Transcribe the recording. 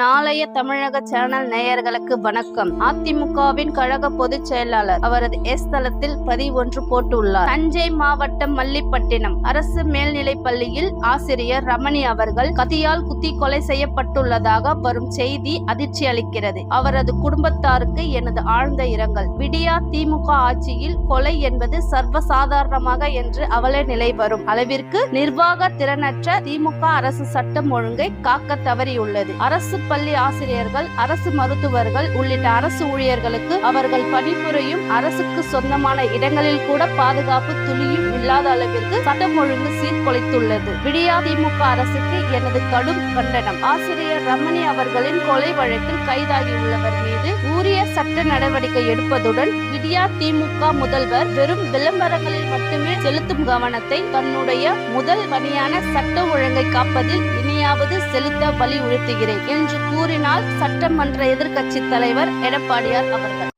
நாளைய தமிழக சேனல் நேயர்களுக்கு வணக்கம். அதிமுகவின் கழக பொதுச் செயலாளர் அவரது எஸ் தளத்தில் பதிவு ஒன்று போட்டுள்ளார். தஞ்சை மாவட்டம் மல்லிப்பட்டினம் அரசு மேல்நிலைப் பள்ளியில் ஆசிரியர் ரமணி அவர்கள் கத்தியால் குத்தி கொலை செய்யப்பட்டுள்ளதாக வரும் செய்தி அதிர்ச்சி அளிக்கிறது. அவரது குடும்பத்தாருக்கு எனது ஆழ்ந்த இரங்கல். விடியா திமுக ஆட்சியில் கொலை என்பது சர்வசாதாரணமாக என்று அவல நிலை வரும். அளவிற்கு நிர்வாக திறனற்ற திமுக அரசு சட்டம் ஒழுங்கை காக்க தவறியுள்ளது. அரசு பள்ளி ஆசிரியர்கள் அரசு மருத்துவர்கள் உள்ளிட்ட அரசு ஊழியர்களுக்கு அவர்கள் பணிபுரியும் அரசுக்கு சொந்தமான இடங்களில் கூட பாதுகாப்பு துளியும் இல்லாத அளவிற்கு சட்டம் ஒழுங்கு சீர்குலைத்துள்ளது. விடியா திமுக அரசுக்கு எனது கடும் கண்டனம். ஆசிரியர் ரமணி அவர்களின் கொலை வழக்கில் கைதாகியுள்ளவர் மீது ஊரிய நடவடிக்கை எடுப்பதுடன் விடியா திமுக முதல்வர் வெறும் விளம்பரங்களில் மட்டுமே செலுத்தும் கவனத்தை தன்னுடைய முதல் பணியான சட்ட ஒழுங்கை காப்பதில் இனியாவது செலுத்த வலியுறுத்துகிறேன் என்று கூறினார் சட்டமன்ற எதிர்க்கட்சி தலைவர் எடப்பாடியார் அவர்கள்.